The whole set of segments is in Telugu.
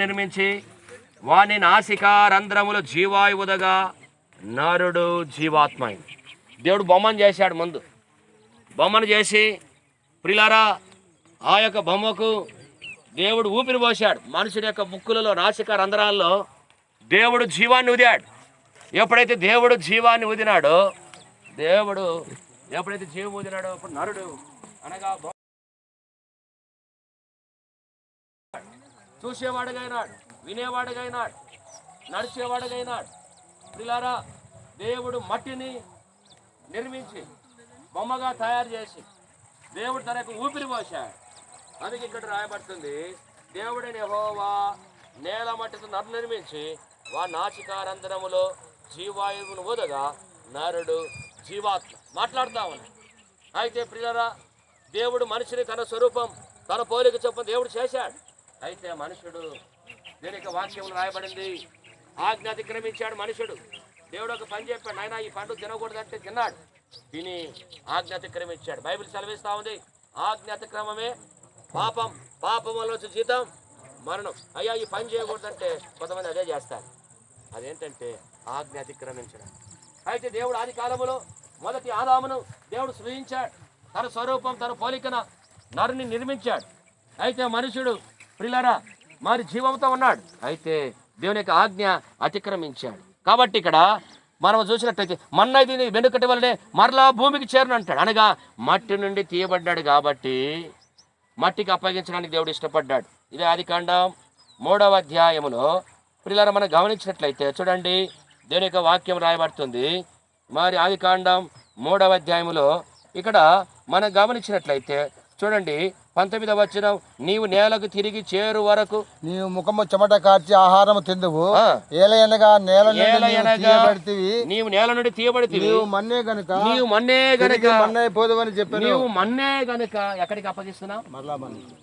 నిర్మించి వాని నాసికా రంధ్రములు జీవాయువుదగా నరుడు జీవాత్మ దేవుడు బొమ్మను చేశాడు ముందు. బొమ్మను చేసి ప్రిలారా ఆ యొక్క బొమ్మకు దేవుడు ఊపిరి పోశాడు. మనుషుని యొక్క ముక్కులలో నాసిక రంధ్రాల్లో దేవుడు జీవాన్ని ఉదాడు ఎప్పుడైతే దేవుడు జీవాన్ని ఊదినాడో దేవుడు ఎప్పుడైతే జీవం ఊదినాడో అప్పుడు నరుడు అనగా చూసేవాడుగైనాడు వినేవాడుగైనాడు నడిచేవాడుగైనాడు. పిల్లారా దేవుడు మట్టిని నిర్మించి బొమ్మగా తయారు చేసి దేవుడు తన యొక్క ఊపిరి పోశాడు. అందుకే ఇక్కడ రాయబడుతుంది దేవుడిని హోవా నేల మట్టితో నరు నిర్మించి వా నాచికారంధ్రములో జీవాయువును ఊదగా నరుడు జీవాత్మ. మాట్లాడుతా ఉన్నాడు అయితే ప్రియులరా దేవుడు మనిషిని తన స్వరూపం తన పోలిక చొప్పున దేవుడు చేశాడు. అయితే మనుషుడు దీనికి వాక్యం రాయబడింది. ఆజ్ఞ అతిక్రమించాడు మనుషుడు. దేవుడు ఒక పని చెప్పాడు నాయన ఈ పండు తినకూడదంటే తిన్నాడు. తిని ఆజ్ఞ అతిక్రమించాడు బైబిల్ సెలవిస్తా ఉంది. ఆజ్ఞ అతిక్రమమే పాపం పాపం వల్ల వచ్చే జీతం మరణం. అయ్యా ఈ పని చేయకూడదంటే కొంతమంది అదే చేస్తారు. అదేంటంటే ఆజ్ఞ అతిక్రమించడం అయితే దేవుడు ఆది కాలంలో మొదటి ఆదామును దేవుడు సృజించాడు తన స్వరూపం తన పోలికన నరుని నిర్మించాడు. అయితే మనుషుడు ప్రిలారా మరి జీవంతో ఉన్నాడు. అయితే దేవుని యొక్క ఆజ్ఞ అతిక్రమించాడు. కాబట్టి ఇక్కడ మనం చూసినట్టయితే మన్న ఇది వెనుకటి వల్లనే మరలా భూమికి చేరను అంటాడు అనగా మట్టి నుండి తీయబడ్డాడు కాబట్టి మట్టికి అప్పగించడానికి దేవుడు ఇష్టపడ్డాడు. ఇదే ఆదికాండం మూడవ అధ్యాయములో పిల్లలు మనం గమనించినట్లయితే చూడండి దేవుని యొక్క వాక్యం రాయబడుతుంది. మరి ఆదికాండం మూడవ అధ్యాయములో ఇక్కడ మనం గమనించినట్లయితే చూడండి పంతొమ్మిదవ వచ్చిన నీవు నేలకు తిరిగి చేరు వరకు. నీవు ముఖము చెమట కార్చి ఆహారము తిందువు. ఏలయనగా నేల తీయబడితివి. నీవు నేల నుండి తీయబడితివి. నీవు మన్నే గనుక నీవు మన్నే గనుక. తిరిగి మన్నైపోదువని చెప్పాను. నీవు మన్నే గనుక ఎక్కడికి అప్పగిస్తున్నావు? మరలా మన్ను.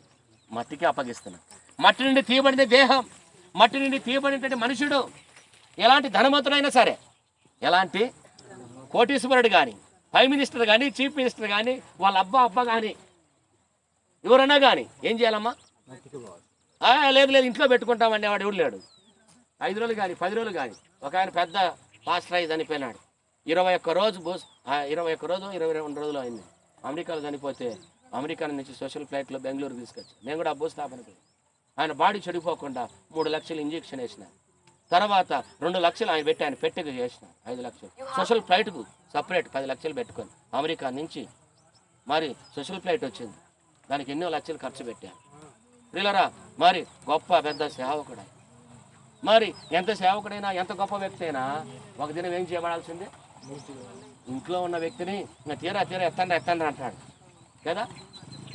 మట్టికి అప్పగిస్తున్నాం మట్టి నుండి తీయబడిన దేహం మట్టి నుండి తీయబడినటువంటి మనుషుడు ఎలాంటి ధనవంతుడైనా సరే ఎలాంటి కోటీశ్వరుడు కానీ ప్రైమ్ మినిస్టర్ కానీ చీఫ్ మినిస్టర్ కానీ వాళ్ళ అబ్బా అబ్బా కానీ ఎవరన్నా కానీ ఏం చేయాలమ్మా? ఆ, లేదు లేదు ఇంట్లో పెట్టుకుంటామండి వాడు ఎవడు లేడు. ఐదు రోజులు కానీ పది రోజులు కానీ ఒక ఆయన పెద్ద పాస్టర్ అయి చనిపోయినాడు. ఇరవై ఒక్క రోజు బోస్ ఇరవై ఒక్క రోజు ఇరవై రెండు రోజులు అయింది. అమెరికాలో చనిపోతే అమెరికా నుంచి సోషల్ ఫ్లైట్లో బెంగళూరు తీసుకొచ్చి నేను కూడా ఆ భూస్థాపనకి ఆయన బాడీ చెడిపోకుండా మూడు లక్షలు ఇంజెక్షన్ వేసిన. తర్వాత రెండు లక్షలు ఆయన పెట్టి ఆయన పెట్టెకు చేసిన ఐదు లక్షలు. సోషల్ ఫ్లైట్కు సపరేట్ పది లక్షలు పెట్టుకొని అమెరికా నుంచి మరి సోషల్ ఫ్లైట్ వచ్చింది. దానికి ఎన్నో లక్షలు ఖర్చు పెట్టాను. ప్రియులరా మరి గొప్ప పెద్ద సేవకుడు. మరి ఎంత సేవకుడైనా ఎంత గొప్ప వ్యక్తి అయినా ఒక దినం ఏం చేయబడాల్సిందే? ఇంట్లో ఉన్న వ్యక్తిని ఇంకా తీరా తీరా ఎత్తండి ఎత్తండి అంటాడు. కదా?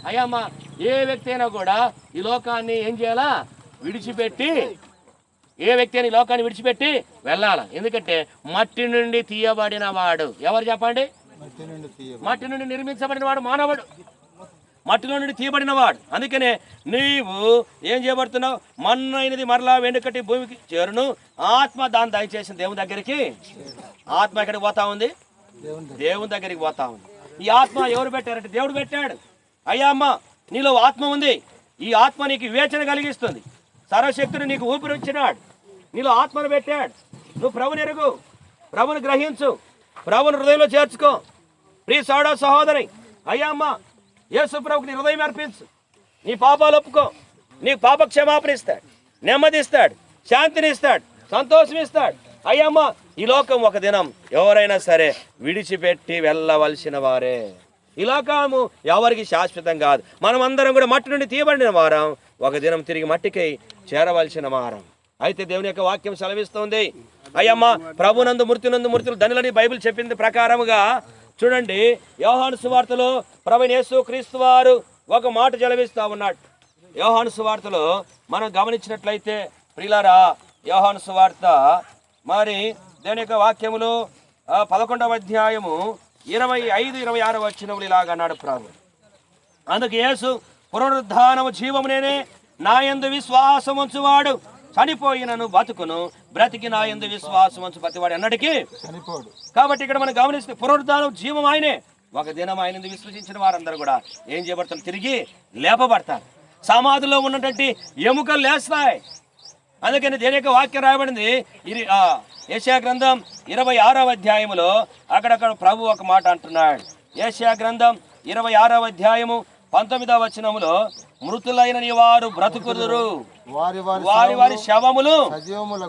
అయ్యమ్మ ఏ వ్యక్తి అయినా కూడా ఈ లోకాన్ని ఏం చేయాలా? విడిచిపెట్టి ఏ వ్యక్తి అయినా ఈ లోకాన్ని విడిచిపెట్టి వెళ్ళాలి? ఎందుకంటే మట్టి నుండి తీయబడిన వాడు. ఎవరు చెప్పండి? మట్టి నుండి తీయ మట్టి నుండి నిర్మించబడిన వాడు మానవుడు. మట్టిలో నుండి తీయబడినవాడు. అందుకనే నీవు ఏం చేయబడుతున్నావు? మన్నైనది మరలా వెనుకటి భూమికి చేరును. ఆత్మ దాన్ని దయచేసిన దేవుని దగ్గరికి. ఆత్మ ఎక్కడికి పోతా ఉంది? దేవుని దగ్గరికి పోతా ఉంది. ఈ ఆత్మ ఎవరు పెట్టారంటే దేవుడు పెట్టాడు. అయ్యా అమ్మ నీలో ఆత్మ ఉంది. ఈ ఆత్మ నీకు వివేచన కలిగిస్తుంది. సర్వశక్తిని నీకు ఊపిరి వచ్చినాడు నీలో ఆత్మను పెట్టాడు. నువ్వు ప్రభుని ఎరుగు. ప్రభుని గ్రహించు. ప్రభుని హృదయంలో చేర్చుకో. ప్రియ సోడా సహోదరి అయ్యా అమ్మ యేసుప్రభుకు నీ హృదయం అర్పించు. నీ పాపాలు ఒప్పుకో. నీ పాప క్షమాపణ ఇస్తాడు. నెమ్మది ఇస్తాడు శాంతిని ఇస్తాడు సంతోషం ఇస్తాడు అయ్యమ్మ ఈ లోకం ఒక దినం ఎవరైనా సరే విడిచిపెట్టి వెళ్ళవలసిన వారే. ఈ లోకము ఎవరికి శాశ్వతం కాదు. మనం అందరం కూడా మట్టి నుండి తీయబడిన వారం. ఒక దినం తిరిగి మట్టికి చేరవలసిన వారం. అయితే దేవుని యొక్క వాక్యం సెలవిస్తుంది. అయ్యమ్మ ప్రభునందు మృత్యునందు మృతులు ధనులని బైబిల్ చెప్పింది ప్రకారముగా చూడండి యోహాను సువార్తలో ప్రభు యేసు క్రీస్తు వారు ఒక మాట జలవిస్తా ఉన్నాడు. యోహాను సువార్తలో మనం గమనించినట్లయితే ప్రిలారా యోహాను సువార్త మరి దేని యొక్క వాక్యములు పదకొండవ అధ్యాయము ఇరవై ఐదు ఇరవై ఆరు వచ్చినప్పుడు ఇలాగ అన్నాడు ప్రభు. అందుకు యేసు పునరుద్ధానము జీవము నేనే నా యందు విశ్వాసం ఉంచువాడు చనిపోయినను బతుకును బ్రతికి నా యందు విశ్వాసం ఉంచు ప్రతివాడు అన్నటికీ చనిపోడు. కాబట్టి ఇక్కడ మనం గమనిస్తే పునరుద్ధానం జీవం ఆయనే. ఒక దినం ఆయన విశ్వసించిన వారందరూ కూడా ఏం చేయబడతారు? తిరిగి లేపబడతారు. సమాధిలో ఉన్నటువంటి ఎముకలు లేస్తాయి. అందుకని దేని యొక్క వాక్యం రాయబడింది? ఇది ఆ, ఏషియా గ్రంథం ఇరవై ఆరవ అధ్యాయములో అక్కడక్కడ ప్రభు ఒక మాట అంటున్నాడు. ఏషియా గ్రంథం ఇరవై ఆరవ అధ్యాయము పంతొమ్మిదవ వచనములో మృతులైన వారు బ్రతుకుదురు. వారి వారి శవములు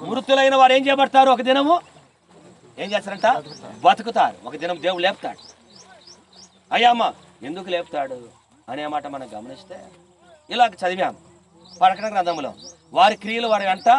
మృతులైన వారు ఏం చేయబడతారు ఒక దినము? ఏం చేస్తారంట? బతుకుతారు. ఒక దినం దేవుడు లేపుతాడు. అయ్యా అమ్మ ఎందుకు లేపుతాడు అనే మాట మనం గమనిస్తే ఇలా చదివాం ప్రకటన గ్రంథంలో వారి క్రియలు వారి అంట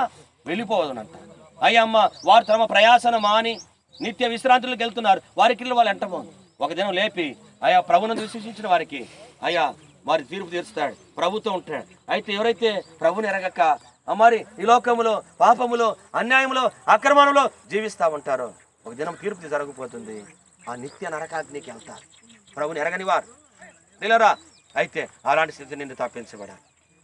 వెళ్ళిపోవదునంట అయ్యా అమ్మ వారు తమ ప్రయాసన మాని నిత్య విశ్రాంతులకు వెళ్తున్నారు. వారి క్రియలు వాళ్ళు ఎంట పోదు ఒక దినం లేపి అయ్యా ప్రభువును విశ్వసించిన వారికి అయ్యా వారి తీర్పు తీరుస్తాడు. ప్రభుతో ఉంటాడు. అయితే ఎవరైతే ప్రభుని ఎరగక మరి ఈ లోకములో పాపములో అన్యాయములో అక్రమణంలో జీవిస్తూ ఉంటారో ఒక దినం తీర్పు జరగబోతుంది. ఆ నిత్య నరకాగ్నికి వెళ్తారు. ప్రభుని ఎరగని వారు. నిలరా అయితే అలాంటి స్థితి నుండి తప్పించబడాలి.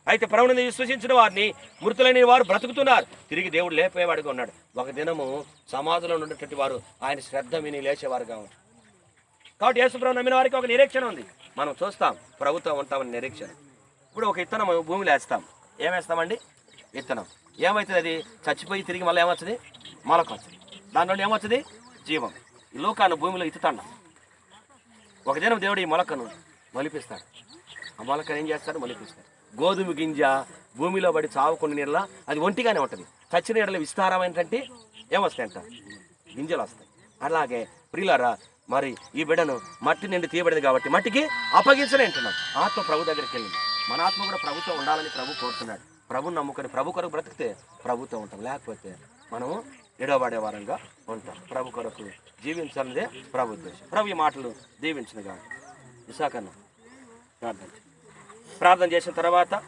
అయితే ప్రభుని విశ్వసించిన వారిని మృతులైన వారు బ్రతుకుతున్నారు. తిరిగి దేవుడు లేపేవాడిగా ఉన్నాడు. ఒక దినము సమాధిలో ఉన్నటువంటి వారు ఆయన శ్రద్ధ విని లేచేవారుగా ఉంటారు కాబట్టి యేసుప్రభు నమ్మిన వారికి ఒక నిరీక్షణ ఉంది. మనం చూస్తాం ప్రభుత్వం ఉంటామని నిరీక్షణ. ఇప్పుడు ఒక ఇత్తనం భూమిలో వేస్తాం. ఏమేస్తామండి విత్తనం ఏమవుతుంది అది? చచ్చిపోయి తిరిగి మళ్ళీ ఏమొస్తుంది మొలక వస్తుంది. దాంట్లో ఏమవుతుంది జీవం. ఈ లోకాన్ని భూమిలో ఇత్తుతాడు. ఒక దినం దేవుడు ఈ మొలకను మొలిపిస్తాడు. ఆ మొలకను ఏం చేస్తాడు? మొలిపిస్తాడు. గోధుమ గింజ భూమిలో పడి చావుకున్న నీళ్ళ అది ఒంటిగానే ఉంటుంది. చచ్చిన నీళ్ళ విస్తారమైనటువంటి ఏమొస్తాయంట? గింజలు వస్తాయి. అలాగే ప్రియులారా మరి ఈ బిడ్డను మట్టి నుండి తీయబడింది కాబట్టి మట్టికి అప్పగించలే అంటున్నాం ఆత్మ ప్రభు దగ్గరికి వెళ్ళింది. మన ఆత్మ కూడా ప్రభుత్వం ఉండాలని ప్రభు కోరుతున్నాడు. ప్రభు నమ్ముకొని ప్రభు కొరకు బ్రతికితే ప్రభుత్వం ఉంటాం. లేకపోతే మనము ఎడబడే వారంగా ఉంటాం. ప్రభు కొరకు జీవించాలనేదే ప్రభు ఉద్దేశం. ప్రభు ఈ మాటలు కాదు విశాఖన్న ప్రార్థన ప్రార్థన చేసిన తర్వాత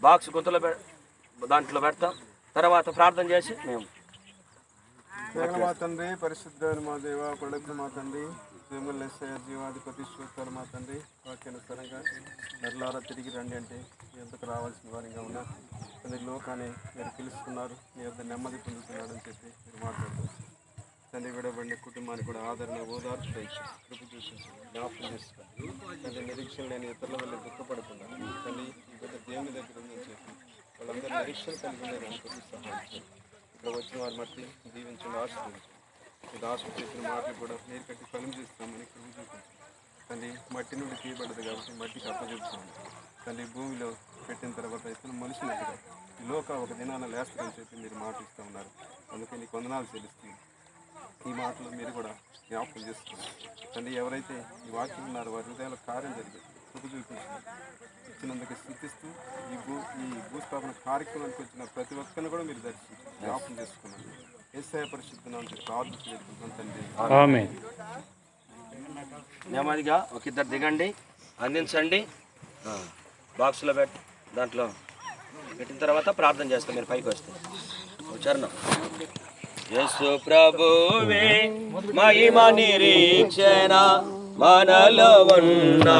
బాక్స్ గుంతలో పె దాంట్లో పెడతాం. తర్వాత ప్రార్థన చేసి మేము ప్రేమ మా తండ్రి పరిశుద్ధ మా దేవ కొడుకు మా తండ్రి ప్రేమలేసే జీవాధిపతి శ్రోతారు మా తండ్రి. వాక్యానుసారంగా నర్లారా తిరిగి రండి అంటే మీ రావాల్సిన వారిగా ఉన్నారు తండ్రి లోకాన్ని మీరు పిలుస్తున్నారు. మీ యొక్క నెమ్మది పొందుతున్నాడు అని చెప్పి మీరు మాట్లాడుతున్నారు తండ్రి విడబడిన కుటుంబానికి కూడా ఆదరణ ఓదార్పు దయచేసి కృప చూసి జ్ఞాపకం చేసుకోండి తండ్రి నిరీక్షణ లేని ఇతరుల వల్ల దుఃఖపడుతున్నారు తండ్రి ఈ బిడ్డ దేవుని దగ్గర ఉందని చెప్పి వాళ్ళందరూ నిరీక్షణ కలిగి ఉందని సహాయం చేయండి. ఇక్కడ వచ్చిన వారి మట్టి దీవించండి ఆశ్రయించండి ఈ దాసు చెప్పిన మాటలు కూడా నీరు కట్టి ఫలిం చేస్తామని చూపించండి. తండ్రి మట్టి నుండి తీయబడ్డది కాబట్టి మట్టికి అప్పచెప్తాము తండ్రి భూమిలో పెట్టిన తర్వాత ఇతను మనుషులు ఈ లోక ఒక దినాన లేస్తారని చెప్పి మీరు మాట ఇస్తూ ఉన్నారు. అందుకే నీకు వందనాలు చెల్లిస్తుంది ఈ మాటలు మీరు కూడా జ్ఞాపకం చేస్తున్నారు తండ్రి ఎవరైతే ఈ వాక్యం ఉన్నారో వారి హృదయాల కార్యం జరిగింది. కృప చూపించండి ఇచ్చినందుకు స్థుతిస్తూ ఈ భూ ఈ భూస్థాపన కార్యక్రమానికి వచ్చిన ప్రతి ఒక్కరిని కూడా మీరు దర్శించి జ్ఞాపకం చేసుకున్నాను. ఏసాయ పరిశుద్ధ ప్రార్థన నెమ్మదిగా ఒక ఇద్దరు దిగండి అందించండి. ఆ, బాక్స్లో పెట్టి దాంట్లో పెట్టిన తర్వాత ప్రార్థన చేస్తాం మీరు పైకి వస్తే. ఓ చరణం. యేసు ప్రభువే మహిమ నిరీక్షణ మనలో ఉన్నా.